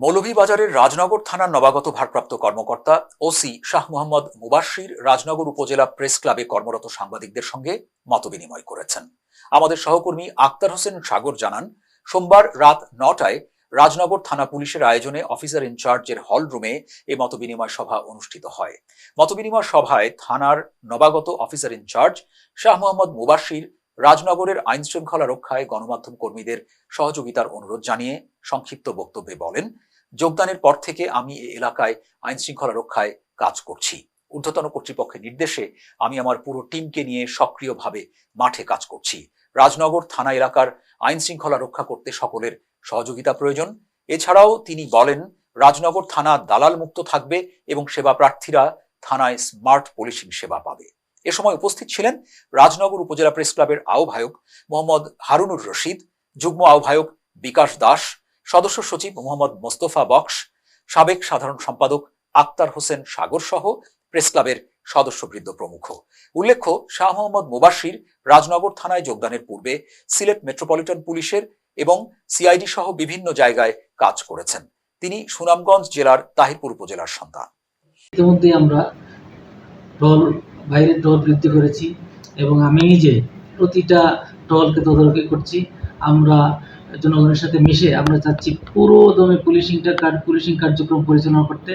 মৌলভীবাজারের রাজনগর থানার নবাগত ভারপ্রাপ্ত কর্মকর্তা ওসি শাহ মোহাম্মদ মুবাশির রাজনগর উপজেলা প্রেস ক্লাবে কর্মরত সাংবাদিকদের সঙ্গে মতবিনিময় করেছেন। আমাদের সহকর্মী আক্তার হোসেন সাগর জানান, সোমবার রাত নটায় রাজনগর থানা পুলিশের আয়োজনে অফিসার ইনচার্জের হল রুমে এই মতবিনিময় সভা অনুষ্ঠিত হয়। মতবিনিময় সভায় থানার নবাগত officer in charge Shah Mohammad Mubashir রাজনগরের আইন শৃঙ্খলা রক্ষায় গণমাধ্যম কর্মীদের সহযোগিতার অনুরোধ জানিয়ে সংক্ষিপ্ত বক্তব্যে বলেন, যোগদানের পর থেকে আমি এই এলাকায় আইন শৃঙ্খলা রক্ষায় কাজ করছি। ঊর্ধ্বতন কর্তৃপক্ষের নির্দেশে আমি আমার পুরো টিমকে নিয়ে সক্রিয়ভাবে মাঠে কাজ করছি। রাজনগর থানা এলাকার আইন শৃঙ্খলা রক্ষা করতে সকলের সহযোগিতা প্রয়োজন। এছাড়াও তিনি বলেন, রাজনগর থানা দালাল মুক্ত থাকবে এবং সেবা প্রার্থীরা থানায় স্মার্ট পুলিশিং সেবা পাবে। এ সময় উপস্থিত ছিলেন রাজনগর উপজেলা প্রেস ক্লাবের আহ্বায়ক মোহাম্মদ হারুনুর রশিদ, যুগ্ম আহ্বায়ক বিকাশ দাস, সদস্য সচিব মোহাম্মদ মোস্তফা বক্স, সাবেক সাধারণ সম্পাদক আক্তার হোসেন সাগর সহ প্রেস ক্লাবের সদস্যবৃন্দ প্রমুখ। উল্লেখ্য, শাহ মোহাম্মদ মুবাশির রাজনগর থানায় যোগদানের পূর্বে সিলেট মেট্রোপলিটন পুলিশের এবং সিআইডি সহ বিভিন্ন জায়গায় কাজ করেছেন। তিনি সুনামগঞ্জ জেলার তাহিরপুর উপজেলার সন্তান। ইতিমধ্যে আমরা বাইরের টল বৃদ্ধি করেছি এবং আমি নিজে প্রতিটা টলকে তদারকি করছি। আমরা জনগণের সাথে মিশে আমরা চাচ্ছি পুরো দমে পুলিশিংটা পুলিশিং কার্যক্রম পরিচালনা করতে।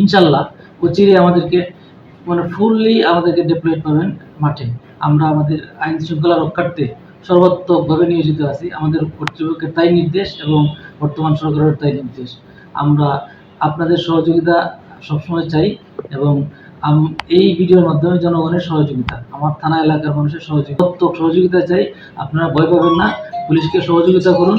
ইনশাল্লাহ অচিরে আমাদেরকে মানে ফুললি আমাদেরকে ডেপ্লয়েড পাবেন মাঠে। আমরা আমাদের আইন শৃঙ্খলা রক্ষার্থে সর্বাত্মকভাবে নিয়োজিত আছি। আমাদের কর্তৃপক্ষের তাই নির্দেশ এবং বর্তমান সরকারের তাই নির্দেশ। আমরা আপনাদের সহযোগিতা সবসময় চাই এবং এই ভিডিওর মাধ্যমে জনগণের সহযোগিতা। আমার থানা এলাকার মানুষের সহযোগিতা। সহযোগিতা চাই, আপনারা ভয় পাবেন না। পুলিশকে সহযোগিতা করুন।